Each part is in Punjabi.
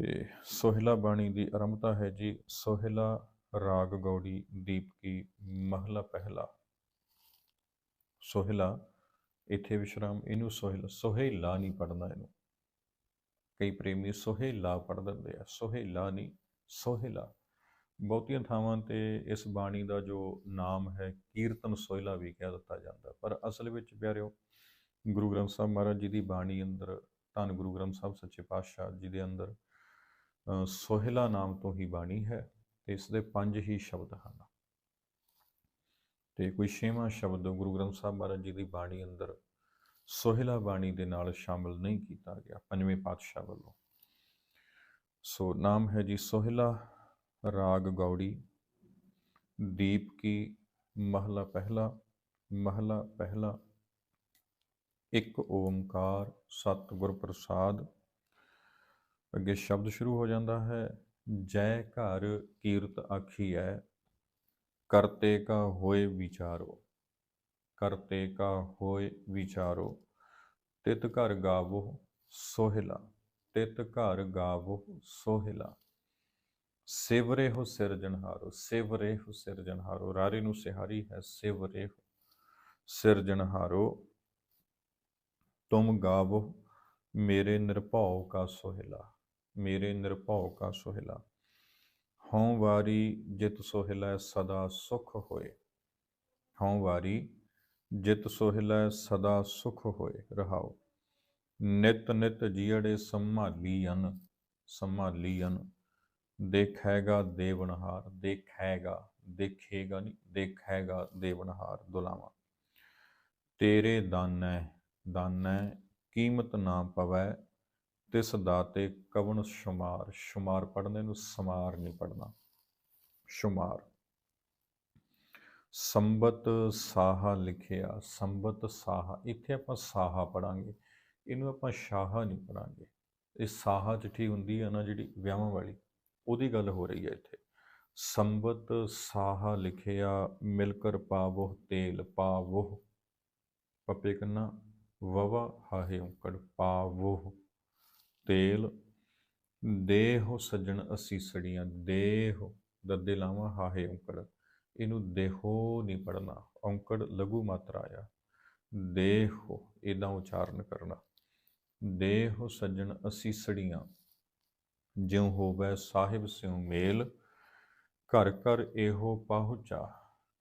ਤੇ ਸੋਹਿਲਾ ਬਾਣੀ ਦੀ ਆਰੰਭਤਾ ਹੈ ਜੀ, ਸੋਹਿਲਾ ਰਾਗ ਗੌੜੀ ਦੀਪਕੀ ਮਹਲਾ ਪਹਿਲਾ। ਸੋਹਿਲਾ, ਇੱਥੇ ਵਿਸ਼ਰਾਮ, ਇਹਨੂੰ ਸੋਹਿਲਾ ਸੋਹਿਲਾ ਨਹੀਂ ਪੜਨਾ ਇਹਨੂੰ। ਕਈ ਪ੍ਰੇਮੀ ਸੋਹਿਲਾ ਪੜ ਦਿੰਦੇ ਆ, ਸੋਹਿਲਾ ਨਹੀਂ, ਸੋਹਿਲਾ। ਬਹੁਤੀਆਂ ਥਾਵਾਂ ਤੇ ਇਸ ਬਾਣੀ ਦਾ ਜੋ ਨਾਮ ਹੈ, ਕੀਰਤਨ ਸੋਹਿਲਾ ਵੀ ਕਹਿ ਦਿੱਤਾ ਜਾਂਦਾ। ਪਰ ਅਸਲ ਵਿੱਚ ਪਿਆਰਿਓ, ਗੁਰੂ ਗ੍ਰੰਥ ਸਾਹਿਬ ਮਹਾਰਾਜ ਜੀ ਦੀ ਬਾਣੀ ਅੰਦਰ, ਧੰਨ ਗੁਰੂ ਗ੍ਰੰਥ ਸਾਹਿਬ ਸੱਚੇ ਪਾਤਸ਼ਾਹ ਜੀ ਦੇ ਅੰਦਰ ਸੋਹਿਲਾ ਨਾਮ ਤੋਂ ਹੀ ਬਾਣੀ ਹੈ, ਤੇ ਇਸ ਦੇ ਪੰਜ ਹੀ ਸ਼ਬਦ ਹਨ। ਤੇ ਕੋਈ ਛੇਵਾਂ ਸ਼ਬਦ ਗੁਰੂ ਗ੍ਰੰਥ ਸਾਹਿਬ ਮਹਾਰਾਜ ਜੀ ਦੀ ਬਾਣੀ ਅੰਦਰ ਸੋਹਿਲਾ ਬਾਣੀ ਦੇ ਨਾਲ ਸ਼ਾਮਲ ਨਹੀਂ ਕੀਤਾ ਗਿਆ, ਪੰਜਵੇਂ ਪਾਤਸ਼ਾਹ ਵੱਲੋਂ। ਸੋ ਨਾਮ ਹੈ ਜੀ ਸੋਹਿਲਾ ਰਾਗ ਗੌੜੀ, ਦੀਪ ਕੀ ਮਹਲਾ ਪਹਿਲਾ ਮਹਲਾ ਪਹਿਲਾ, ਇੱਕ ਓਮਕਾਰ, ਸਤਿਗੁਰ ਪ੍ਰਸਾਦ ਅੱਗੇ ਸ਼ਬਦ ਸ਼ੁਰੂ ਹੋ ਜਾਂਦਾ ਹੈ, ਜੈ ਘਰ ਕੀਰਤ ਆਖੀ ਹੈ ਕਰਤੇ ਕਾ ਹੋਏ ਵਿਚਾਰੋ, ਕਰਤੇ ਕਾ ਹੋਏ ਵਿਚਾਰੋ, ਤਿਤ ਘਰ ਗਾਵੋ ਸੋਹਿਲਾ, ਤਿਤ ਘਰ ਗਾਵੋ ਸੋਹਿਲਾ। ਸਿਵਰੇ ਹੋ ਸਿਰਜਣਹਾਰੋ ਸਿਵਰੇ ਹੋ ਸਿਰਜਣਹਾਰੋ ਰਾਰੇ ਨੂੰ ਸਿਹਾਰੀ ਹੈ ਸਿਵਰੇ ਹੋ ਸਿਰਜਣਹਾਰੋ ਤੁਮ ਗਾਵੋ, ਮੇਰੇ ਨਿਰਭਉ ਕਾ ਸੋਹਿਲਾ। ਮੇਰੇ ਨਿਰਭਉ ਕਾ ਸੋਹਿਲਾ। ਹਉ ਵਾਰੀ ਜਿਤ ਸੋਹਿਲਾ ਸਦਾ ਸੁਖ ਹੋਏ। ਹਉ ਵਾਰੀ ਜਿਤ ਸੋਹਿਲਾ ਸਦਾ ਸੁਖ ਹੋਏ ਰਹਾਓ ਨਿਤ ਨਿਤ ਜੀੜੇ ਸੰਭਾਲੀਨ ਸੰਭਾਲੀਨ ਦੇਖੇਗਾ ਦੇਵਨਹਾਰ, ਦੇਖੇਗਾ ਦੇਖੇਗਾ ਨਹੀਂ ਦੇਖੇਗਾ ਦੇਵਨਹਾਰ ਦੁਲਾਵਾ। ਤੇਰੇ ਦਾਨੈ ਦਾਨੈ ਕੀਮਤ ਨਾ ਪਵੈ ਤਿਸ ਦਾਤੇ ਕਵਨ ਸ਼ੁਮਾਰ ਸ਼ੁਮਾਰ ਪੜਨੇ ਨੂੰ ਸਮਾਰ ਨਹੀਂ ਪੜਨਾ ਸ਼ੁਮਾਰ। ਸੰਬਤ ਸਾਹਾ ਲਿਖਿਆ, ਸੰਬਤ ਸਾਹਾ, ਇੱਥੇ ਆਪਾਂ ਸਾਹਾ ਪੜਾਂਗੇ ਇਹਨੂੰ ਆਪਾਂ ਸ਼ਾਹਾ ਨਹੀਂ ਪੜਾਂਗੇ ਇਹ ਸਾਹਾ ਚਿੱਠੀ ਹੁੰਦੀ ਹੈ ਨਾ ਜਿਹੜੀ ਵਿਆਹਾਂ ਵਾਲੀ, ਉਹਦੀ ਗੱਲ ਹੋ ਰਹੀ ਹੈ ਇੱਥੇ। ਸੰਬਤ ਸਾਹਾ ਲਿਖਿਆ, ਮਿਲਕਰ ਪਾਵੋ ਤੇਲ ਪਾਵੋ ਪੱਪੇ ਕੰਨਾ, ਵਵਾ ਹਾਹੇ ਉਂਕੜ ਪਾਵੋ ਤੇਲ, ਦੇਹ ਸੱਜਣ ਅਸੀਸੜੀਆਂ ਦੇਹ ਦੱਦੇ ਲਾਵਾਂ ਹਾਹੇ ਉਂਕੜ ਇਹਨੂੰ ਦੇਹੋ ਨਹੀਂ ਪੜਨਾ ਔਂਕੜ ਲਘੂ ਮਾਤਰਾ ਆ। ਦੇਹੋ ਇਦਾਂ ਉਚਾਰਨ ਕਰਨਾ। ਦੇਹ ਸੱਜਣ ਅਸੀਸੜੀਆਂ ਜਿਉ ਹੋਵੇ ਸਾਹਿਬ ਸਿਉ ਮੇਲ, ਘਰ ਘਰ ਇਹੋ ਪਹੁੰਚਾ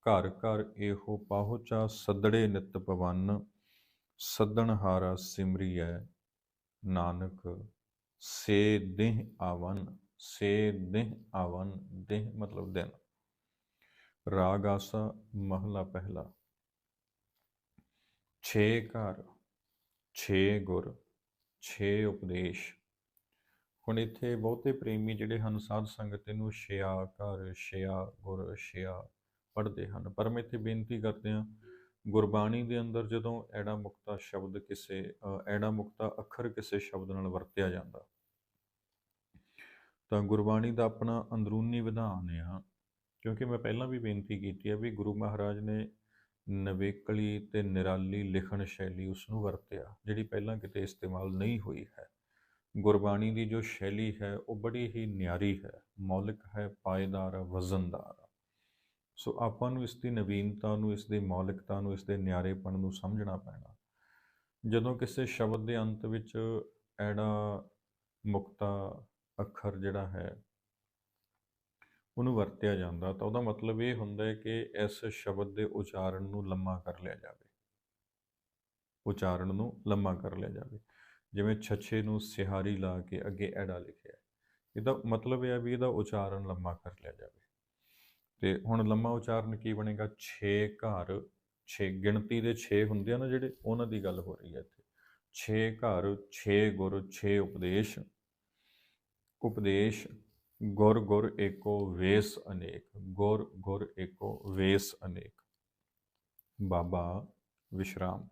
ਘਰ ਘਰ ਇਹੋ ਪਹੁੰਚਾ ਸਦੜੇ ਨਿਤ ਪਵਨ, ਸੱਦਣ ਹਾਰਾ ਸਿਮਰੀਐ ਨਾਨਕ ਸੇ ਦੇਹ ਆਵਨ ਸੇ ਦੇਹ ਆਵਨ ਦੇਹ ਮਤਲਬ ਦਿਨ। ਰਾਗ ਆਸਾ ਮਹਲਾ ਪਹਿਲਾ। ਛੇ ਘਰ, ਛੇ ਗੁਰ, ਛੇ ਉਪਦੇਸ਼। ਹੁਣ ਇੱਥੇ ਬਹੁਤੇ ਪ੍ਰੇਮੀ ਜਿਹੜੇ ਹਨ, ਸਾਧ ਸੰਗਤ ਨੂੰ ਛਿਆ ਘਰ, ਛਿਆ ਗੁਰ, ਛਿਆ ਪੜ੍ਹਦੇ ਹਨ। ਪਰ ਮੈਂ ਇੱਥੇ ਬੇਨਤੀ ਕਰਦੇ ਹਾਂ ਗੁਰਬਾਣੀ ਦੇ ਅੰਦਰ ਜਦੋਂ ਐੜਾ ਮੁਕਤਾ ਸ਼ਬਦ ਕਿਸੇ ਐੜਾ ਮੁਕਤਾ ਅੱਖਰ ਕਿਸੇ ਸ਼ਬਦ ਨਾਲ ਵਰਤਿਆ ਜਾਂਦਾ, ਤਾਂ ਗੁਰਬਾਣੀ ਦਾ ਆਪਣਾ ਅੰਦਰੂਨੀ ਵਿਧਾਨ ਆ। ਕਿਉਂਕਿ ਮੈਂ ਪਹਿਲਾਂ ਵੀ ਬੇਨਤੀ ਕੀਤੀ ਹੈ ਵੀ ਗੁਰੂ ਮਹਾਰਾਜ ਨੇ ਨਵੇਕਲੀ ਤੇ ਨਿਰਾਲੀ ਲਿਖਣ ਸ਼ੈਲੀ ਉਸ ਨੂੰ ਵਰਤਿਆ, ਜਿਹੜੀ ਪਹਿਲਾਂ ਕਿਤੇ ਇਸਤੇਮਾਲ ਨਹੀਂ ਹੋਈ ਹੈ। ਗੁਰਬਾਣੀ ਦੀ ਜੋ ਸ਼ੈਲੀ ਹੈ ਉਹ ਬੜੀ ਹੀ ਨਿਆਰੀ ਹੈ, ਮੌਲਿਕ ਹੈ, ਪਾਏਦਾਰ ਹੈ, ਵਜ਼ਨਦਾਰ ਹੈ। ਸੋ ਆਪਾਂ ਨੂੰ ਇਸ ਦੀ ਨਵੀਨਤਾ ਨੂੰ, ਇਸ ਦੀ ਮੌਲਿਕਤਾ ਨੂੰ, ਇਸ ਦੇ ਨਿਆਰੇਪਣ ਨੂੰ ਸਮਝਣਾ ਪੈਣਾ। ਜਦੋਂ ਕਿਸੇ ਸ਼ਬਦ ਦੇ ਅੰਤ ਵਿੱਚ ਐੜਾ, ਮੁਕਤਾ, ਅੱਖਰ ਜਿਹੜਾ ਹੈ, ਉਹਨੂੰ ਵਰਤਿਆ ਜਾਂਦਾ, ਤਾਂ ਉਹਦਾ ਮਤਲਬ ਇਹ ਹੁੰਦਾ ਹੈ ਕਿ ਇਸ ਸ਼ਬਦ ਦੇ ਉਚਾਰਨ ਨੂੰ ਲੰਮਾ ਕਰ ਲਿਆ ਜਾਵੇ। ਉਚਾਰਨ ਨੂੰ ਲੰਮਾ ਕਰ ਲਿਆ ਜਾਵੇ। ਜਿਵੇਂ ਛੱਛੇ ਨੂੰ ਸਿਹਾਰੀ ਲਾ ਕੇ ਅੱਗੇ ਐੜਾ ਲਿਖਿਆ ਇਹਦਾ ਮਤਲਬ ਇਹ ਹੈ ਵੀ ਇਹਦਾ ਉਚਾਰਨ ਲੰਮਾ ਕਰ ਲਿਆ ਜਾਵੇ। ਤੇ ਹੁਣ ਲੰਮਾ ਉਚਾਰਨ ਕੀ ਬਣੇਗਾ? 6 ਘਰ 6 ਗਿਣਤੀ ਦੇ 6 ਹੁੰਦੇ ਆ ਨਾ ਜਿਹੜੇ, ਉਹਨਾਂ ਦੀ ਗੱਲ ਹੋ ਰਹੀ ਹੈ ਇੱਥੇ। 6 ਘਰ 6 ਗੁਰ 6 ਉਪਦੇਸ਼। ਉਪਦੇਸ਼, ਗੁਰ ਗੁਰ ਏਕੋ, ਵੇਸ ਅਨੇਕ। ਗੁਰ ਗੁਰ ਏਕੋ, ਵੇਸ ਅਨੇਕ। ਬਾਬਾ ਵਿਸ਼ਰਾਮ।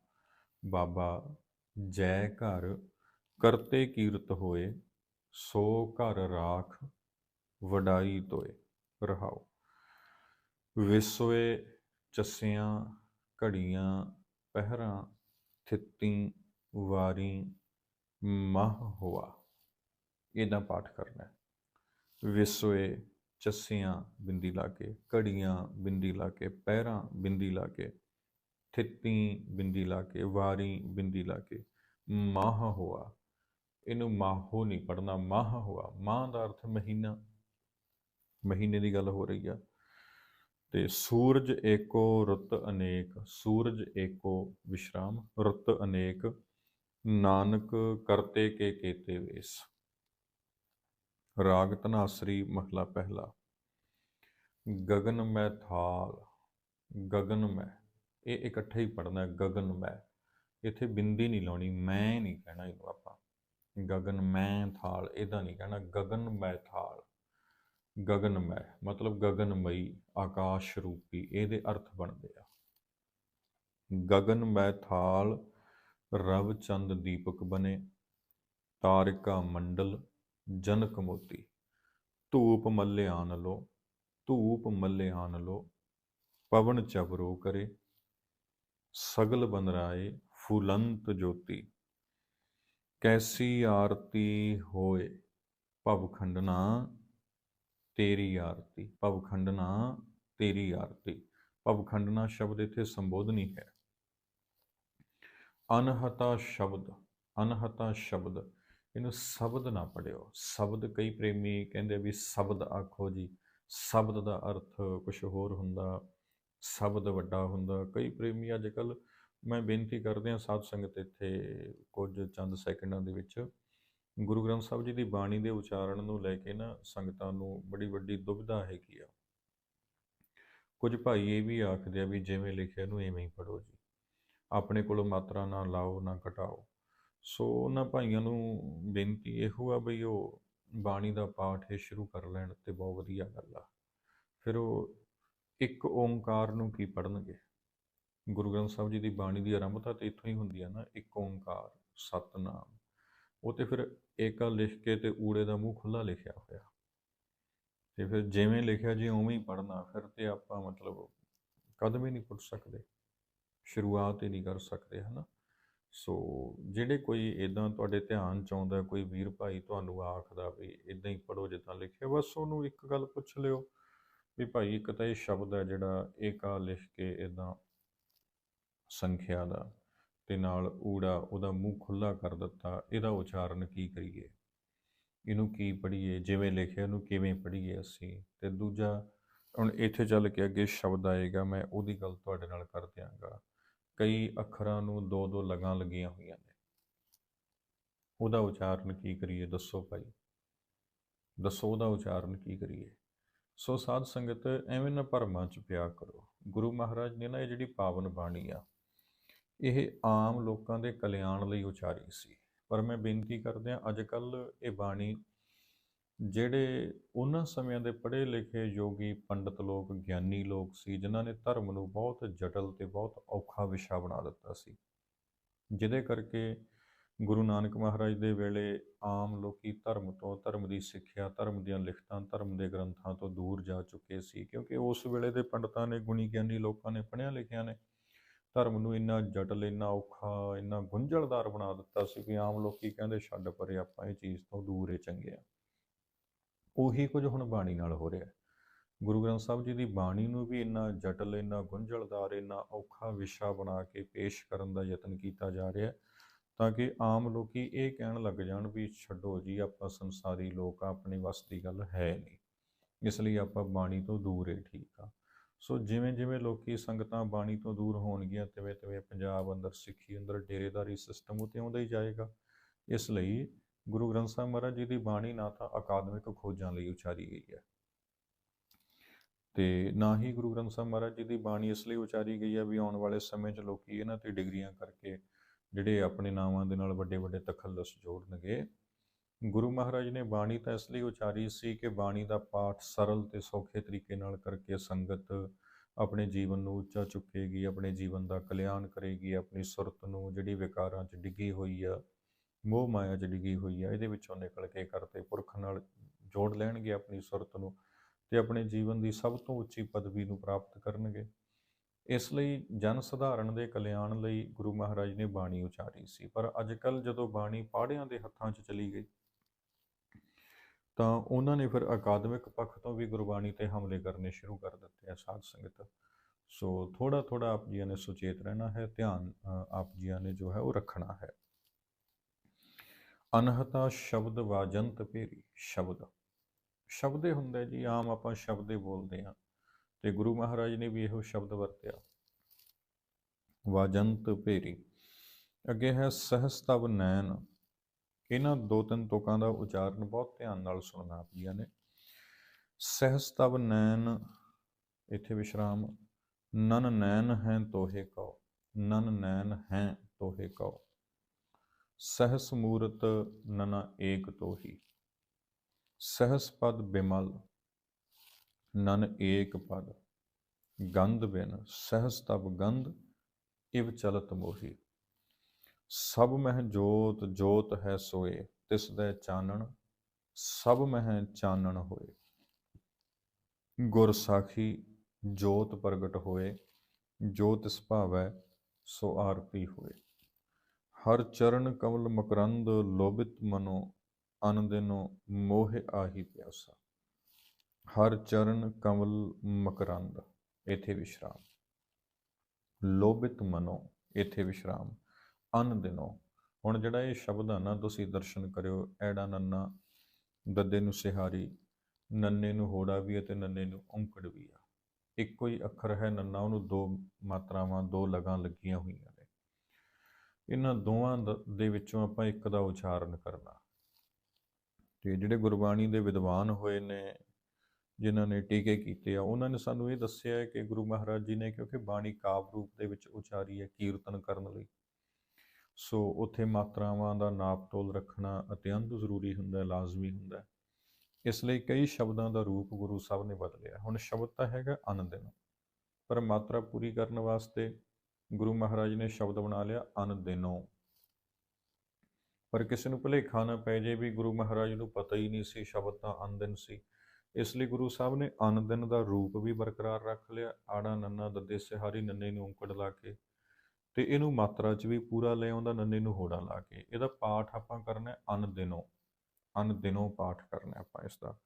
ਬਾਬਾ, ਜੈ ਘਰ, ਕਰਤੇ ਕੀਰਤ ਹੋਏ। ਸੋ ਘਰ ਰਾਖ, ਵਡਾਈ ਤੋਏ। ਰਹਾਓ। ਵਿਸੋਏ ਚੱਸਿਆਂ, ਘੜੀਆਂ, ਪਹਿਰਾਂ, ਥਿੱਤੀ, ਵਾਰੀ, ਮਹ ਹੋਆ। ਇਹਦਾ ਪਾਠ ਕਰਨਾ ਹੈ। ਵਿਸਵੇ ਚੱਸੀਆਂ ਬਿੰਦੀ ਲਾ ਕੇ, ਘੜੀਆਂ ਬਿੰਦੀ ਲਾ ਕੇ, ਪਹਿਰਾਂ ਬਿੰਦੀ ਲਾ ਕੇ, ਥਿੱਤੀ ਬਿੰਦੀ ਲਾ ਕੇ, ਵਾਰੀ ਬਿੰਦੀ ਲਾ ਕੇ, ਮਾਹ ਹੋਆ। ਇਹਨੂੰ ਮਾਹੋ ਨਹੀਂ ਪੜਨਾ ਮਾਹ ਹੋਆ। ਮਾਹ ਦਾ ਅਰਥ ਮਹੀਨਾ। ਮਹੀਨੇ ਦੀ ਗੱਲ ਹੋ ਰਹੀ ਆ। ਤੇ ਸੂਰਜ ਏਕੋ ਰੁੱਤ ਅਨੇਕ, ਸੂਰਜ ਏਕੋ ਵਿਸ਼ਰਾਮ, ਰੁੱਤ ਅਨੇਕ, ਨਾਨਕ ਕਰਤੇ ਕੇ ਕੇਤੇ ਵੇਸ। ਰਾਗ ਤਨਾਸਰੀ ਮਹਲਾ ਪਹਿਲਾ। ਗਗਨ ਮੈ ਥਾਲ, ਗਗਨ ਮੈਂ। ਇਹ ਇਕੱਠੇ ਹੀ ਪੜਨਾ ਗਗਨ ਗगन ਮੈਂ। ਇੱਥੇ ਬਿੰਦੀ ਨਹੀਂ ਲਾਉਣੀ, ਮੈਂ ਨਹੀਂ ਕਹਿਣਾ ਇਹਨੂੰ ਆਪਾਂ। ਗਗਨ ਮੈਂ ਥਾਲ, ਇਹਦਾ ਨਹੀਂ ਕਹਿਣਾ, ਗਗਨ ਮੈਂ ਥਾਲ। ਗਗਨਮੈ, ਮਤਲਬ ਗਗਨਮਈ, ਆਕਾਸ਼ ਰੂਪੀ, ਇਹਦੇ ਅਰਥ ਬਣਦੇ ਆ। ਗਗਨ ਮੈ ਥਾਲ, ਰਵ ਚੰਦ ਦੀਪਕ ਬਨੇ ਤਾਰਿਕਾ ਮੰਡਲ, ਜਨਕ ਮੋਤੀ। ਧੂਪ ਮੱਲੇ ਆਨ ਲੋ, ਧੂਪ ਮੱਲੇ ਆਨ ਲੋ, ਪਵਨ ਚਵਰੋ ਕਰੇ, ਸਗਲ ਬਨਰਾਏ ਫੁਲੰਤ ਜੋਤੀ। ਕੈਸੀ ਆਰਤੀ ਹੋਏ ਭਵ ਖੰਡਨਾ ਤੇਰੀ ਆਰਤੀ ਭਵ ਖੰਡਨਾ ਤੇਰੀ ਆਰਤੀ। ਭਵ ਖੰਡਨਾ ਸ਼ਬਦ ਇੱਥੇ ਸੰਬੋਧਨੀ ਹੈ। ਅਨਹਤਾ ਸ਼ਬਦ ਅਨਹਤਾ ਸ਼ਬਦ, ਇਹਨੂੰ ਸ਼ਬਦ ਨਾ ਪੜਿਓ। ਸ਼ਬਦ ਕਈ ਪ੍ਰੇਮੀ ਕਹਿੰਦੇ ਵੀ ਸ਼ਬਦ ਆਖੋ ਜੀ। ਸ਼ਬਦ ਦਾ ਅਰਥ ਕੁਝ ਹੋਰ ਹੁੰਦਾ, ਸ਼ਬਦ ਵੱਡਾ ਹੁੰਦਾ। ਕਈ ਪ੍ਰੇਮੀ ਅੱਜ ਕੱਲ ਮੈਂ ਬੇਨਤੀ ਕਰਦੇ ਹਾਂ ਸਾਧ ਸੰਗਤ ਇੱਥੇ ਕੁਝ ਚੰਦ ਸੈਕਿੰਡਾਂ ਦੇ ਵਿੱਚ ਗੁਰੂ ਗ੍ਰੰਥ ਸਾਹਿਬ ਜੀ ਦੀ ਬਾਣੀ ਦੇ ਉਚਾਰਨ ਨੂੰ ਲੈ ਕੇ ਨਾ ਸੰਗਤਾਂ ਨੂੰ ਬੜੀ ਵੱਡੀ ਦੁਬਿਧਾ ਹੈਗੀ ਆ। ਕੁਝ ਭਾਈ ਇਹ ਵੀ ਆਖਦੇ ਆ ਵੀ ਜਿਵੇਂ ਲਿਖਿਆ ਇਹਨੂੰ ਐਵੇਂ ਹੀ ਪੜੋ ਜੀ। ਆਪਣੇ ਕੋਲੋਂ ਮਾਤਰਾ ਨਾ ਲਾਓ, ਨਾ ਘਟਾਓ। ਸੋ ਉਹਨਾਂ ਭਾਈਆਂ ਨੂੰ ਬੇਨਤੀ ਇਹੋ ਆ ਬਈ ਉਹ ਬਾਣੀ ਦਾ ਪਾਠ ਇਹ ਸ਼ੁਰੂ ਕਰ ਲੈਣ ਤੇ ਬਹੁਤ ਵਧੀਆ ਗੱਲ ਆ। ਫਿਰ ਉਹ ਇੱਕ ਓੰਕਾਰ ਨੂੰ ਕੀ ਪੜਨਗੇ ਗੁਰੂ ਗ੍ਰੰਥ ਸਾਹਿਬ ਜੀ ਦੀ ਬਾਣੀ ਦੀ ਆਰੰਭਤਾ ਤੇ ਇੱਥੋਂ ਹੀ ਹੁੰਦੀ ਆ ਨਾ, ਇੱਕ ਓੰਕਾਰ, ਸਤਨਾਮ। ਉਹ ਤੇ ਫਿਰ ਏਕਾ ਲਿਖ ਕੇ ਤੇ ਊੜੇ ਦਾ ਮੂੰਹ ਖੁੱਲਾ ਲਿਖਿਆ ਹੋਇਆ। ਤੇ ਫਿਰ ਜਿਵੇਂ ਲਿਖਿਆ ਜੀ ਉਵੇਂ ਹੀ ਪੜਨਾ ਫਿਰ ਤੇ ਆਪਾਂ ਮਤਲਬ ਕਦਮ ਹੀ ਨਹੀਂ ਪੁੱਟ ਸਕਦੇ, ਸ਼ੁਰੂਆਤ ਹੀ ਨਹੀਂ ਕਰ ਸਕਦੇ, ਹਨਾ? ਸੋ ਜਿਹੜੇ ਕੋਈ ਇਦਾਂ ਤੁਹਾਡੇ ਧਿਆਨ ਚ ਆਉਂਦਾ, ਕੋਈ ਵੀਰ ਭਾਈ ਤੁਹਾਨੂੰ ਆਖਦਾ ਵੀ ਇਦਾਂ ਹੀ ਪੜੋ ਜਿੱਦਾਂ ਲਿਖਿਆ, ਬਸ ਉਹਨੂੰ ਇੱਕ ਗੱਲ ਪੁੱਛ ਲਿਓ ਵੀ ਭਾਈ ਇੱਕ ਤਾਂ ਇਹ ਸ਼ਬਦ ਹੈ ਜਿਹੜਾ ਏਕਾ ਲਿਖ ਕੇ ਇਦਾਂ ਸੰਖਿਆ ਦਾ ਤੇ ਨਾਲ ਊੜਾ ਉਹਦਾ ਮੂੰਹ ਖੁੱਲਾ ਕਰ ਦਿੱਤਾ, ਇਹਦਾ ਉਚਾਰਨ ਕੀ ਕਰੀਏ? ਇਹਨੂੰ ਕੀ ਪੜ੍ਹੀਏ? ਜਿਵੇਂ ਲਿਖਿਆ ਉਹਨੂੰ ਕਿਵੇਂ ਪੜ੍ਹੀਏ ਅਸੀਂ? ਤੇ ਦੂਜਾ, ਹੁਣ ਇੱਥੇ ਚੱਲ ਕੇ ਅੱਗੇ ਸ਼ਬਦ ਆਏਗਾ, ਮੈਂ ਉਹਦੀ ਗੱਲ ਤੁਹਾਡੇ ਨਾਲ ਕਰ ਦਿਆਂਗਾ। ਕਈ ਅੱਖਰਾਂ ਨੂੰ ਦੋ ਦੋ ਲਗਾਂ ਲੱਗੀਆਂ ਹੋਈਆਂ ਨੇ। ਉਹਦਾ ਉਚਾਰਨ ਕੀ ਕਰੀਏ? ਦੱਸੋ ਭਾਈ। ਦੱਸੋ ਉਹਦਾ ਉਚਾਰਨ ਕੀ ਕਰੀਏ? ਸੋ ਸਾਧ ਸੰਗਤ, ਐਵੇਂ ਨਾ ਭਰਮਾਂ ਚ ਪਿਆ ਕਰੋ। ਗੁਰੂ ਮਹਾਰਾਜ ਨੇ ਨਾ ਇਹ ਜਿਹੜੀ ਪਾਵਨ ਬਾਣੀ ਆ ਇਹ ਆਮ ਲੋਕਾਂ ਦੇ ਕਲਿਆਣ ਲਈ ਉਚਾਰੀ ਸੀ। ਪਰ ਮੈਂ ਬੇਨਤੀ ਕਰਦਿਆਂ ਅੱਜ ਕੱਲ ਇਹ ਬਾਣੀ ਜਿਹੜੇ ਉਹਨਾਂ ਸਮਿਆਂ ਦੇ ਪੜ੍ਹੇ ਲਿਖੇ ਯੋਗੀ ਪੰਡਤ ਲੋਕ, ਗਿਆਨੀ ਲੋਕ ਸੀ, ਜਿਨ੍ਹਾਂ ਨੇ ਧਰਮ ਨੂੰ ਬਹੁਤ ਜਟਲ ਤੇ ਬਹੁਤ ਔਖਾ ਵਿਸ਼ਾ ਬਣਾ ਦਿੱਤਾ ਸੀ। ਜਿਹਦੇ ਕਰਕੇ ਗੁਰੂ ਨਾਨਕ ਮਹਾਰਾਜ ਦੇ ਵੇਲੇ ਆਮ ਲੋਕੀ ਧਰਮ ਤੋਂ, ਧਰਮ ਦੀ ਸਿੱਖਿਆ, ਧਰਮ ਦੀਆਂ ਲਿਖਤਾਂ, ਧਰਮ ਦੇ ਗ੍ਰੰਥਾਂ ਤੋਂ ਦੂਰ ਜਾ ਚੁੱਕੇ ਸੀ, ਕਿਉਂਕਿ ਉਸ ਵੇਲੇ ਦੇ ਪੰਡਤਾਂ ਨੇ, ਗੁਣੀ ਗਿਆਨੀ ਲੋਕਾਂ ਨੇ ਪੜ੍ਹਿਆ ਲਿਖਿਆ ਨੇ ਧਰਮ ਨੂੰ ਇੰਨਾ ਜਟਲ, ਇੰਨਾ ਔਖਾ, ਇੰਨਾ ਗੁੰਝਲਦਾਰ ਬਣਾ ਦਿੱਤਾ ਸੀ ਕਿ ਆਮ ਲੋਕੀ ਕਹਿੰਦੇ ਛੱਡ ਪਰੇ, ਆਪਾਂ ਇਹ ਚੀਜ਼ ਤੋਂ ਦੂਰ ਹੀ ਚੰਗੇ ਆ। ਉਹੀ ਕੁਝ ਹੁਣ ਬਾਣੀ ਨਾਲ ਹੋ ਰਿਹਾ। ਗੁਰੂ ਗ੍ਰੰਥ ਸਾਹਿਬ ਜੀ ਦੀ ਬਾਣੀ ਨੂੰ ਵੀ ਇੰਨਾ ਜਟਲ, ਇੰਨਾ ਗੁੰਝਲਦਾਰ, ਇੰਨਾ ਔਖਾ ਵਿਸ਼ਾ ਬਣਾ ਕੇ ਪੇਸ਼ ਕਰਨ ਦਾ ਯਤਨ ਕੀਤਾ ਜਾ ਰਿਹਾ, ਤਾਂ ਕਿ ਆਮ ਲੋਕੀ ਇਹ ਕਹਿਣ ਲੱਗ ਜਾਣ ਵੀ ਛੱਡੋ ਜੀ, ਆਪਾਂ ਸੰਸਾਰੀ ਲੋਕ ਆ, ਆਪਣੀ ਵਸ ਦੀ ਗੱਲ ਹੈ ਨਹੀਂ। ਇਸ ਲਈ ਆਪਾਂ ਬਾਣੀ ਤੋਂ ਦੂਰ ਹੀ ਠੀਕ ਆ। ਸੋ ਜਿਵੇਂ ਜਿਵੇਂ ਲੋਕੀ ਸੰਗਤਾਂ ਬਾਣੀ ਤੋਂ ਦੂਰ ਹੋਣਗੀਆਂ, ਤਿਵੇਂ ਤਿਵੇਂ ਪੰਜਾਬ ਅੰਦਰ ਸਿੱਖੀ, ਅੰਦਰ ਡੇਰੇਦਾਰੀ ਸਿਸਟਮ ਉਤੇ ਆਉਂਦਾ ਹੀ ਜਾਏਗਾ। ਇਸ ਲਈ ਗੁਰੂ ਗ੍ਰੰਥ ਸਾਹਿਬ ਮਹਾਰਾਜ ਜੀ ਦੀ ਬਾਣੀ ਨਾ ਤਾਂ ਅਕਾਦਮਿਕ ਖੋਜਾਂ ਲਈ ਉਚਾਰੀ ਗਈ ਹੈ। ਤੇ ਨਾ ਹੀ ਗੁਰੂ ਗ੍ਰੰਥ ਸਾਹਿਬ ਮਹਾਰਾਜ ਜੀ ਦੀ ਬਾਣੀ ਇਸ ਲਈ ਉਚਾਰੀ ਗਈ ਹੈ ਵੀ ਆਉਣ ਵਾਲੇ ਸਮੇਂ 'ਚ ਲੋਕੀ ਇਹਨਾਂ ਤੇ ਡਿਗਰੀਆਂ ਕਰਕੇ ਜਿਹੜੇ ਆਪਣੇ ਨਾਵਾਂ ਦੇ ਨਾਲ ਵੱਡੇ ਵੱਡੇ ਤਖੱਲਸ ਜੋੜਨਗੇ ਗੁਰੂ ਮਹਾਰਾਜ ਨੇ ਬਾਣੀ ਤਾਂ ਇਸ ਲਈ ਉਚਾਰੀ ਸੀ ਕਿ ਬਾਣੀ ਦਾ ਪਾਠ ਸਰਲ ਤੇ ਸੌਖੇ ਤਰੀਕੇ ਨਾਲ ਕਰਕੇ ਸੰਗਤ ਆਪਣੇ ਜੀਵਨ ਨੂੰ ਉੱਚਾ ਚੁੱਕੇਗੀ, ਆਪਣੇ ਜੀਵਨ ਦਾ ਕਲਿਆਣ ਕਰੇਗੀ, ਆਪਣੀ ਸੁਰਤ ਨੂੰ ਜਿਹੜੀ ਵਿਕਾਰਾਂ 'ਚ ਡਿੱਗੀ ਹੋਈ ਆ, ਮੋਹ ਮਾਇਆ 'ਚ ਡਿੱਗੀ ਹੋਈ ਆ, ਇਹਦੇ ਵਿੱਚੋਂ ਨਿਕਲ ਕੇ ਕਰਤੇ ਪੁਰਖ ਨਾਲ ਜੋੜ ਲੈਣਗੇ ਆਪਣੀ ਸੁਰਤ ਨੂੰ ਤੇ ਆਪਣੇ ਜੀਵਨ ਦੀ ਸਭ ਤੋਂ ਉੱਚੀ ਪਦਵੀ ਨੂੰ ਪ੍ਰਾਪਤ ਕਰਨਗੇ। ਇਸ ਲਈ ਜਨ ਸਧਾਰਨ ਦੇ ਕਲਿਆਣ ਲਈ ਗੁਰੂ ਮਹਾਰਾਜ ਨੇ ਬਾਣੀ ਉਚਾਰੀ ਸੀ, ਪਰ ਅੱਜ ਕੱਲ ਜਦੋਂ ਬਾਣੀ ਪਾੜਿਆਂ ਦੇ ਹੱਥਾਂ 'ਚ ਚਲੀ ਗਈ ਤਾਂ ਉਹਨਾਂ ਨੇ ਫਿਰ ਅਕਾਦਮਿਕ ਪੱਖ ਤੋਂ ਵੀ ਗੁਰਬਾਣੀ ਤੇ ਹਮਲੇ ਕਰਨੇ ਸ਼ੁਰੂ ਕਰ ਦਿੱਤੇ ਆ ਸਾਧ ਸੰਗਤ। ਸੋ ਥੋੜਾ ਥੋੜਾ ਆਪ ਜੀਆਂ ਨੇ ਸੁਚੇਤ ਰਹਿਣਾ ਹੈ, ਧਿਆਨ ਆਪ ਜੀਆਂ ਨੇ ਜੋ ਹੈ ਉਹ ਰੱਖਣਾ ਹੈ। ਅਨਹਤਾ ਸ਼ਬਦ ਵਾਜੰਤ ਭੇਰੀ, ਸ਼ਬਦ। ਸ਼ਬਦੇ ਹੁੰਦਾ ਜੀ, ਆਮ ਆਪਾਂ ਸ਼ਬਦੇ ਬੋਲਦੇ ਆ ਤੇ ਗੁਰੂ ਮਹਾਰਾਜ ਨੇ ਵੀ ਇਹੋ ਸ਼ਬਦ ਵਰਤਿਆ। ਵਾਜੰਤ ਭੇਰੀ। ਅੱਗੇ ਹੈ ਸਹਸਤਵ ਨੈਣ। ਇਹਨਾਂ ਦੋ ਤਿੰਨ ਤੁਕਾਂ ਦਾ ਉਚਾਰਨ ਬਹੁਤ ਧਿਆਨ ਨਾਲ ਸੁਣਨਾ ਆਪ ਜੀਆਂ ਨੇ ਸਹਸਤਵ ਨੈਣ, ਇੱਥੇ ਵਿਸ਼ਰਾਮ। ਨਨ ਨੈਣ ਹੈ ਤੋਹੇ ਕਉ। ਨਨ ਨੈਣ ਹੈ ਤੋਹੇ ਕਉ। ਸਹਸ ਮੂਰਤ ਨਨ ਏਕ ਤੋਹੀ। ਸਹਸ ਪਦ ਬਿਮਲ, ਨਨ ਏਕ ਪਦ। ਗੰਧ ਬਿਨ ਸਹਸ ਤਬ ਗੰਧ, ਇਵ ਚਲਤ ਮੋਹੀ। ਸਭ ਮਹਿ ਜੋਤ ਜੋਤ ਹੈ ਸੋਏ, ਤਿਸ ਦੇ ਚਾਨਣ ਸਭ ਮਹਿ ਚਾਨਣ ਹੋਏ। ਗੁਰ ਸਾਖੀ ਜੋਤ ਪ੍ਰਗਟ ਹੋਏ, ਜੋ ਤਿਸ ਭਾਵੈ ਸੋ ਆਰਤੀ ਹੋਏ। ਹਰ ਚਰਨ ਕਮਲ ਮਕਰੰਦ ਲੋਭਿਤ ਮਨੋ, ਅਨ ਦਿਨੋ ਮੋਹ ਆਹੀ ਪਿਆਸਾ। ਹਰ ਚਰਨ ਕਮਲ ਮਕਰੰਦ ਇਥੇ ਵਿਸ਼ਰਾਮ। ਲੋਭਿਤ ਮਨੋ ਇਥੇ ਵਿਸ਼ਰਾਮ। ਅਨ ਦਿਨੋ ਹੁਣ ਜਿਹੜਾ ਇਹ ਸ਼ਬਦ ਆ ਨਾ, ਤੁਸੀਂ ਦਰਸ਼ਨ ਕਰਿਓ, ਐੜਾ ਨੰਨਾ ਦੱਦੇ ਨੂੰ ਸਿਹਾਰੀ, ਨੰਨੇ ਨੂੰ ਹੋੜਾ ਵੀ ਹੈ ਤੇ ਨੰਨੇ ਨੂੰ ਔਂਕੜ ਵੀ ਆ। ਇੱਕੋ ਹੀ ਅੱਖਰ ਹੈ ਨੰਨਾ, ਉਹਨੂੰ ਦੋ ਮਾਤਰਾਵਾਂ, ਦੋ ਲਗਾਂ ਲੱਗੀਆਂ ਹੋਈਆਂ ਨੇ। ਇਹਨਾਂ ਦੋਵਾਂ ਦ- ਦੇ ਵਿੱਚੋਂ ਆਪਾਂ ਇੱਕ ਦਾ ਉਚਾਰਨ ਕਰਨਾ। ਤੇ ਜਿਹੜੇ ਗੁਰਬਾਣੀ ਦੇ ਵਿਦਵਾਨ ਹੋਏ ਨੇ, ਜਿਨ੍ਹਾਂ ਨੇ ਟੀਕੇ ਕੀਤੇ ਆ, ਉਹਨਾਂ ਨੇ ਸਾਨੂੰ ਇਹ ਦੱਸਿਆ ਹੈ ਕਿ ਗੁਰੂ ਮਹਾਰਾਜ ਜੀ ਨੇ ਕਿਉਂਕਿ ਬਾਣੀ ਕਾਵ ਰੂਪ ਦੇ ਵਿੱਚ ਉਚਾਰੀ ਹੈ ਕੀਰਤਨ ਕਰਨ ਲਈ। ਸੋ ਉੱਥੇ ਮਾਤਰਾਵਾਂ ਦਾ ਨਾਪਤੋਲ ਰੱਖਣਾ ਅਤਿਅੰਤ ਜ਼ਰੂਰੀ ਹੁੰਦਾ ਹੈ ਲਾਜ਼ਮੀ ਹੁੰਦਾ। ਹੈ ਇਸ ਲਈ ਕਈ ਸ਼ਬਦਾਂ ਦਾ ਰੂਪ ਗੁਰੂ ਸਾਹਿਬ ਨੇ ਬਦਲਿਆ। ਹੁਣ ਸ਼ਬਦ ਤਾਂ ਹੈਗਾ ਅਨਦਿਨ ਪਰ ਮਾਤਰਾ ਪੂਰੀ ਕਰਨ ਵਾਸਤੇ ਗੁਰੂ ਮਹਾਰਾਜ ਨੇ ਸ਼ਬਦ ਬਣਾ ਲਿਆ ਅਨ ਪਰ ਕਿਸੇ ਨੂੰ ਭੁਲੇਖਾ ਨਾ ਪੈ ਜੇ ਵੀ ਗੁਰੂ ਮਹਾਰਾਜ ਨੂੰ ਪਤਾ ਹੀ ਨਹੀਂ ਸੀ ਸ਼ਬਦ ਤਾਂ ਅਨਦਿਨ ਸੀ। ਇਸ ਲਈ ਗੁਰੂ ਸਾਹਿਬ ਨੇ ਅਨਦਿਨ ਦਾ ਰੂਪ ਵੀ ਬਰਕਰਾਰ ਰੱਖ ਲਿਆ। ਆੜਾ ਨੰਨਾ, ਦੱਦੇ ਸਿਹਾਰੀ ਨੰਨੇ ਨੂੰ ਉਂਕੜ ਲਾ ਕੇ ਤੇ ਇਹਨੂੰ ਮਾਤਰਾ 'ਚ ਵੀ ਪੂਰਾ ਲੈ ਆਉਂਦਾ, ਨੰਨੇ ਨੂੰ ਹੋੜਾ ਲਾ ਕੇ। ਇਹਦਾ ਪਾਠ ਆਪਾਂ ਕਰਨਾ ਹੈ ਅਨ ਦਿਨੋਂ। ਅਨ ਦਿਨੋਂ ਪਾਠ ਕਰਨਾ ਆਪਾਂ ਇਸ ਦਾ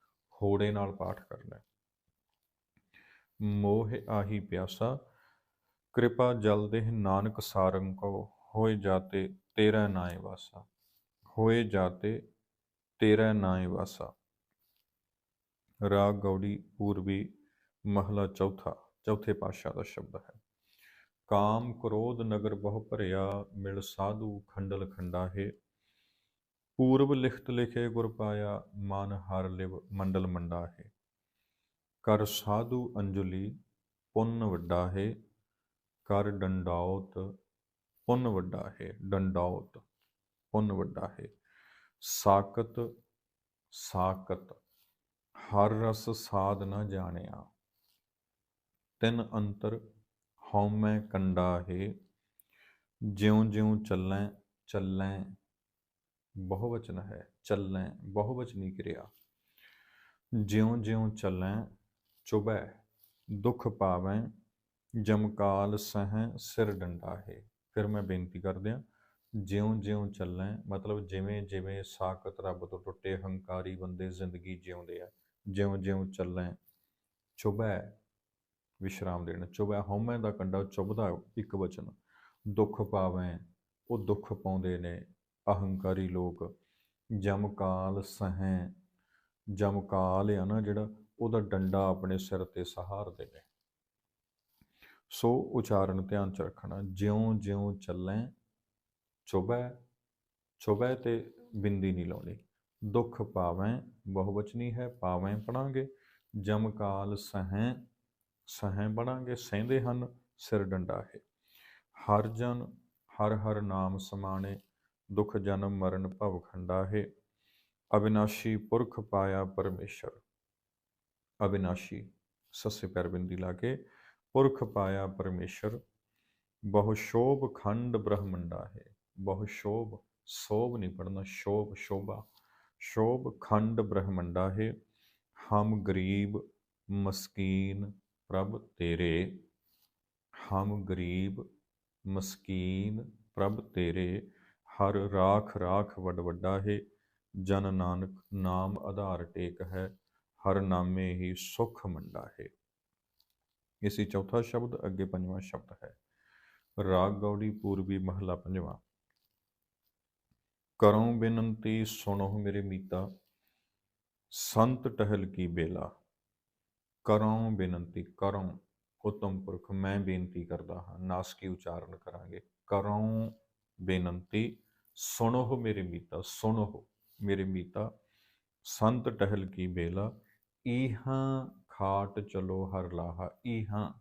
ਹੋੜੇ ਨਾਲ ਪਾਠ ਕਰਨਾ ਹੈ। ਮੋਹ ਆਹੀ ਪਿਆਸਾ, ਕਿਰਪਾ ਜਲ ਦੇ ਨਾਨਕ ਸਾਰੰਗ ਕੋ ਹੋਏ ਜਾਤੇ ਤੇਰਾ ਨਾਏ ਵਾਸਾ। ਹੋਏ ਜਾਤੇ ਤੇਰਾ ਨਾਏ ਵਾਸਾ। ਰਾਗ ਗੌੜੀ ਪੂਰਬੀ ਮਹਲਾ ਚੌਥਾ, ਚੌਥੇ ਪਾਤਸ਼ਾਹ ਦਾ ਸ਼ਬਦ ਹੈ। ਕਾਮ ਕ੍ਰੋਧ ਨਗਰ ਬਹੁ ਭਰਿਆ, ਮਿਲ ਸਾਧੂ ਖੰਡਲ ਖੰਡਾਹੇ ਪੂਰਬ ਲਿਖਤ ਲਿਖੇ ਗੁਰ ਪਾਇਆ, ਮਨ ਹਰ ਲਿਵ ਮੰਡਲ ਮੰਡਾ ਹੈ। ਕਰ ਸਾਧੂ ਅੰਜਲੀ, ਪੁੰਨ ਵੱਡਾ ਹੈ। ਕਰ ਡੰਡਾਉਤ, ਪੁੰਨ ਵੱਡਾ ਹੈ। ਡੰਡਾਉਤ, ਪੁੰਨ ਵੱਡਾ ਹੈ। ਸਾਕਤ ਸਾਕਤ, ਹਰ ਰਸ ਸਾਧ ਨਾ ਜਾਣਿਆ। ਤਿੰਨ ਅੰਤਰ ਹਉਮੈ ਕੰਡਾ ਹੈ ਜਿਉਂ ਜਿਉ ਚੱਲੈ ਚੱਲੈ, ਬਹੁਵਚਨ ਹੈ, ਚੱਲੈ, ਬਹੁਵਚਨੀ ਕਿਰਿਆ। ਜਿਉਂ ਜਿਉਂ ਚੱਲੈ, ਚੁਬੈ, ਦੁਖ ਪਾਵੈ ਜਮਕਾਲ ਸਹਿ, ਸਿਰ ਡੰਡਾ ਹੈ। ਫਿਰ ਮੈਂ ਬੇਨਤੀ ਕਰਦਿਆਂ ਜਿਉਂ ਜਿਉਂ ਚੱਲੈ, ਮਤਲਬ ਜਿਵੇਂ ਜਿਵੇਂ ਸਾਖਤ ਰੱਬ ਤੋਂ ਟੁੱਟੇ ਹੰਕਾਰੀ ਬੰਦੇ ਜ਼ਿੰਦਗੀ ਜਿਉਂਦੇ ਆ ਜਿਉਂ ਜਿਉਂ ਚੱਲੈ, ਚੁਬੈ ਵਿਸ਼ਰਾਮ ਦੇਣ। ਚੁਬੈ ਹਉਮੈ ਦਾ ਕੰਡਾ ਚੁਬਦਾ ਇੱਕ ਵਚਨ। ਦੁੱਖ ਪਾਵੈ, ਉਹ ਦੁੱਖ ਪਾਉਂਦੇ ਨੇ। ਅਹੰਕਾਰੀ ਲੋਕ ਜਮਕਾਲ ਸਹਿ। ਜਮਕਾਲ ਆ ਨਾ ਜਿਹੜਾ, ਉਹਦਾ ਡੰਡਾ ਆਪਣੇ ਸਿਰ ਤੇ ਸਹਾਰਦੇ ਨੇ। ਸੋ ਉਚਾਰਨ ਧਿਆਨ ਚ ਰੱਖਣਾ ਜਿਉਂ ਜਿਉਂ ਚੱਲੈ ਚੁਬੈ ਚੁਬੈ ਤੇ ਬਿੰਦੀ ਨਹੀਂ ਲਾਉਣੀ। ਦੁੱਖ ਪਾਵੈ, ਬਹੁਵਚਨੀ ਹੈ, ਪਾਵੈ ਪੜਾਂਗੇ। ਜਮਕਾਲ ਸਹਿ ਸਹਿ ਬਣਾਂਗੇ, ਸਹਿੰਦੇ ਹਨ, ਸਿਰ ਡੰਡਾ ਹੈ ਹਰ ਜਨ, ਹਰ ਹਰ ਨਾਮ ਸਮਾਣੇ, ਦੁਖ ਜਨਮ ਮਰਨ ਭਵ ਖੰਡਾ ਹੈ ਅਬਿਨਾਸ਼ੀ ਪੁਰਖ ਪਾਇਆ ਪਰਮੇਸ਼ਰ। ਅਬਿਨਾਸ਼ੀ, ਸੱਸੇ ਪੈਰ ਬਿੰਦੀ ਲਾ ਕੇ, ਪੁਰਖ ਪਾਇਆ ਪਰਮੇਸ਼ਰ। ਬਹੁ ਸ਼ੋਭ ਖੰਡ ਬ੍ਰਹਮੰਡਾ ਹੈ ਬਹੁ ਸ਼ੋਭ, ਸੋਭ ਨਹੀਂ ਪੜਨਾ ਸ਼ੋਭ ਸ਼ੋਭਾ। ਸ਼ੋਭ ਖੰਡ ਬ੍ਰਹਮੰਡਾ ਹੈ ਹਮ ਗਰੀਬ, ਮਸਕੀਨ ਪ੍ਰਭ ਤੇਰੇ, ਹਮ ਗਰੀਬ ਮਸਕੀਨ, ਪ੍ਰਭ ਤੇਰੇ, ਹਰ ਰਾਖ ਰਾਖ ਵੱਡ ਵੱਡਾ ਹੈ, ਜਨ ਨਾਨਕ ਨਾਮ ਆਧਾਰ ਟੇਕ ਹੈ, ਹਰ ਨਾਮੇ ਹੀ ਸੁਖ ਮੰਡਾ ਹੈ। ਇਸੇ ਚੌਥਾ ਸ਼ਬਦ ਅੱਗੇ ਪੰਜਵਾਂ ਸ਼ਬਦ ਹੈ, ਰਾਗ ਗੌੜੀ ਪੂਰਬੀ ਮਹਲਾ ਪੰਜਵਾਂ। ਕਰਉ ਬੇਨੰਤੀ ਸੁਣੋ ਮੇਰੇ ਮੀਤਾ, ਸੰਤ ਟਹਿਲ ਕੀ ਬੇਲਾ। ਕਰਉ ਬੇਨਤੀ ਕਰਉ, ਉਤਮ ਪੁਰਖ ਮੈਂ ਬੇਨਤੀ ਕਰਦਾ ਹਾਂ ਨਾਸਕੀ ਉਚਾਰਨ ਕਰਾਂਗੇ। ਕਰਉ ਬੇਨੰਤੀ, ਸੁਣੋ ਮੇਰੇ ਮੀਤਾ, ਸੁਣੋ ਮੇਰੇ ਮੀਤਾ, ਸੰਤ ਟਹਿਲ ਕੀ ਬੇਲਾ ਇਹਾਂ ਖਾਟ ਚਲੋ ਹਰ ਲਾਹਾ ਇਹਾਂ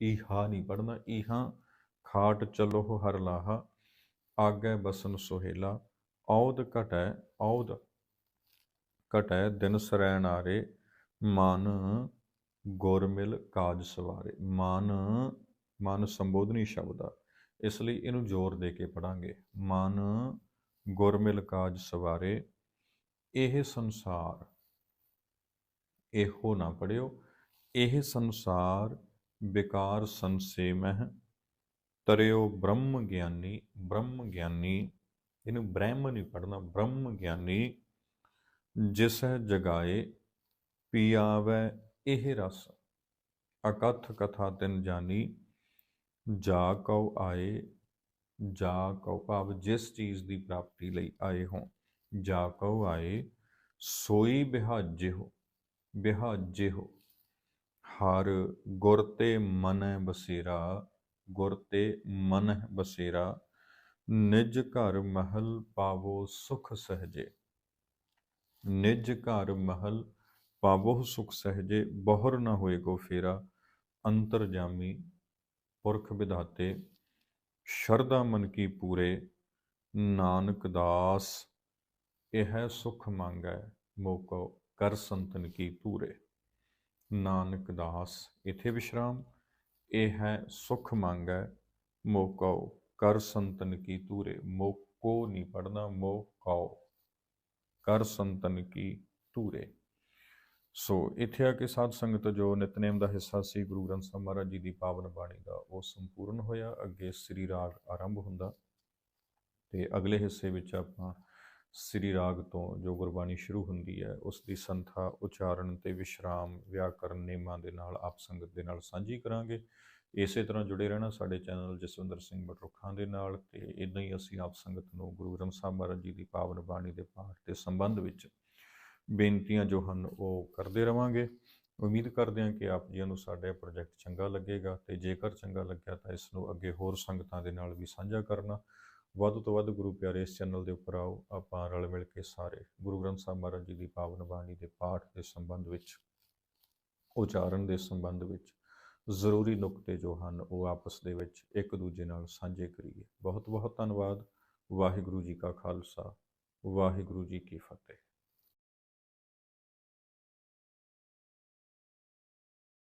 ਇਹਾ ਨਹੀਂ ਪੜਨਾ ਇਹਾਂ ਖਾਟ ਚਲੋ ਹਰ ਲਾਹਾ, ਆਗੇ ਬਸਨ ਸੁਹੇਲਾ ਔਦ ਘਟੈ ਔਦ ਘਟੈ ਦਿਨ ਸਰੈਣ ਆਰੇ ਮਨ ਗੁਰਮਿਲ ਕਾਜ ਸਵਾਰੇ। ਮਨ ਮਨ ਸੰਬੋਧਨੀ ਸ਼ਬਦ ਆ। ਇਸ ਲਈ ਇਹਨੂੰ ਜ਼ੋਰ ਦੇ ਕੇ ਪੜਾਂਗੇ ਮਨ ਗੁਰਮਿਲ ਕਾਜ ਸਵਾਰੇ। ਇਹ ਸੰਸਾਰ, ਇਹੋ ਨਾ ਪੜਿਓ ਇਹ ਸੰਸਾਰ ਵਿਕਾਰ ਸੰਸੇ ਮਹਿ ਤਰਿਓ ਬ੍ਰਹਮ ਗਿਆਨੀ ਬ੍ਰਹਮ ਗਿਆਨੀ। ਇਹਨੂੰ ਬ੍ਰਹਮ ਨਹੀਂ ਪੜਨਾ ਬ੍ਰਹਮ ਗਿਆਨੀ। ਜਿਸ ਜਗਾਏ ਪੀ ਆਵੈ ਇਹ ਰਸ, ਅਕਥ ਕਥਾ ਤਿਨ ਜਾਨੀ, ਜਾ ਕਉ ਆਏ, ਜਾ ਕਉ ਭਾਵ ਜਿਸ ਚੀਜ਼ ਦੀ ਪ੍ਰਾਪਤੀ ਲਈ ਆਏ ਹੋ, ਜਾ ਕਉ ਆਏ, ਸੋਈ ਬਿਹਾਜੇ ਹੋ ਬਿਹਾਜੇ ਹੋ। ਹਰ ਗੁਰ ਤੇ ਮਨ ਬਸੇਰਾ, ਗੁਰ ਤੇ ਮਨ ਬਸੇਰਾ, ਨਿਜ ਘਰ ਮਹਲ ਪਾਵੋ ਸੁਖ ਸਹਜੇ। ਨਿਜ ਘਰ ਮਹਲ ਪਾਵੋ ਸੁਖ ਸਹਜੇ, ਬਹੁਰ ਨਾ ਹੋਏ ਕੋ ਫੇਰਾ। ਅੰਤਰ ਜਾਮੀ ਪੁਰਖ ਵਿਧਾਤੇ, ਸ਼ਰਧਾ ਮਨ ਕੀ ਪੂਰੇ। ਨਾਨਕ ਦਾਸ, ਇਹ ਹੈ ਸੁਖ ਮੰਗੈ ਮੋਕੋ ਕਰ ਸੰਤਨ ਕੀ ਤੂਰੇ ਨਾਨਕ ਦਾਸ, ਇਥੇ ਵਿਸ਼ਰਾਮ। ਇਹ ਹੈ ਸੁਖ ਮੰਗੈ ਮੋਕੋ ਕਰ ਸੰਤਨ ਕੀ ਤੂਰੇ ਮੋਕੋ ਨਹੀਂ ਪੜਨਾ ਮੋਕੋ ਕਰ ਸੰਤਨ ਕੀ ਤੂਰੇ ਸੋ ਇੱਥੇ ਆ ਕੇ ਸਾਧ ਸੰਗਤ ਜੋ ਨਿਤਨੇਮ ਦਾ ਹਿੱਸਾ ਸੀ, ਗੁਰੂ ਗ੍ਰੰਥ ਸਾਹਿਬ ਮਹਾਰਾਜ ਜੀ ਦੀ ਪਾਵਨ ਬਾਣੀ ਦਾ, ਉਹ ਸੰਪੂਰਨ ਹੋਇਆ। ਅੱਗੇ ਸ੍ਰੀ ਰਾਗ ਆਰੰਭ ਹੁੰਦਾ ਤੇ ਅਗਲੇ ਹਿੱਸੇ ਵਿੱਚ ਆਪਾਂ ਸ੍ਰੀ ਰਾਗ ਤੋਂ ਜੋ ਗੁਰਬਾਣੀ ਸ਼ੁਰੂ ਹੁੰਦੀ ਹੈ, ਉਸ ਦੀ ਸੰਥਾ, ਉਚਾਰਨ ਤੇ ਵਿਸ਼ਰਾਮ, ਵਿਆਕਰਨ ਨਿਯਮਾਂ ਦੇ ਨਾਲ ਆਪ ਸੰਗਤ ਦੇ ਨਾਲ ਸਾਂਝੀ ਕਰਾਂਗੇ। ਇਸੇ ਤਰ੍ਹਾਂ ਜੁੜੇ ਰਹਿਣਾ ਸਾਡੇ ਚੈਨਲ ਜਸਵਿੰਦਰ ਸਿੰਘ ਬਟਰੁੱਖਾਂ ਦੇ ਨਾਲ ਤੇ ਇਦਾਂ ਹੀ ਅਸੀਂ ਆਪ ਸੰਗਤ ਨੂੰ ਗੁਰੂ ਗ੍ਰੰਥ ਸਾਹਿਬ ਮਹਾਰਾਜ ਜੀ ਦੀ ਪਾਵਨ ਬਾਣੀ ਦੇ ਪਾਠ ਦੇ ਸੰਬੰਧ ਵਿੱਚ ਬੇਨਤੀਆਂ ਜੋ ਹਨ ਉਹ ਕਰਦੇ ਰਵਾਂਗੇ। ਉਮੀਦ ਕਰਦੇ ਹਾਂ ਕਿ ਆਪ ਜੀ ਨੂੰ ਸਾਡਾ ਇਹ ਪ੍ਰੋਜੈਕਟ ਚੰਗਾ ਲੱਗੇਗਾ ਤੇ ਜੇਕਰ ਚੰਗਾ ਲੱਗਿਆ ਤਾਂ ਇਸ ਨੂੰ ਅੱਗੇ ਹੋਰ ਸੰਗਤਾਂ ਦੇ ਨਾਲ ਵੀ ਸਾਂਝਾ ਕਰਨਾ। ਵੱਧ ਤੋਂ ਵੱਧ ਗੁਰੂ ਪਿਆਰੇ ਇਸ ਚੈਨਲ ਦੇ ਉੱਪਰ ਆਓ। ਆਪਾਂ ਰਲ ਮਿਲ ਕੇ ਸਾਰੇ ਗੁਰੂ ਗ੍ਰੰਥ ਸਾਹਿਬ ਮਹਾਰਾਜ ਜੀ ਦੀ ਪਾਵਨ ਬਾਣੀ ਦੇ ਪਾਠ ਦੇ ਸੰਬੰਧ ਵਿੱਚ, ਉਚਾਰਨ ਦੇ ਸੰਬੰਧ ਵਿੱਚ ਜ਼ਰੂਰੀ ਨੁਕਤੇ ਜੋ ਹਨ ਉਹ ਆਪਸ ਦੇ ਵਿੱਚ ਇੱਕ ਦੂਜੇ ਨਾਲ ਸਾਂਝੇ ਕਰੀਏ। ਬਹੁਤ ਬਹੁਤ ਧੰਨਵਾਦ। ਵਾਹਿਗੁਰੂ ਜੀ ਕਾ ਖਾਲਸਾ। ਵਾਹਿਗੁਰੂ ਜੀ ਕੀ ਫਤਿਹ।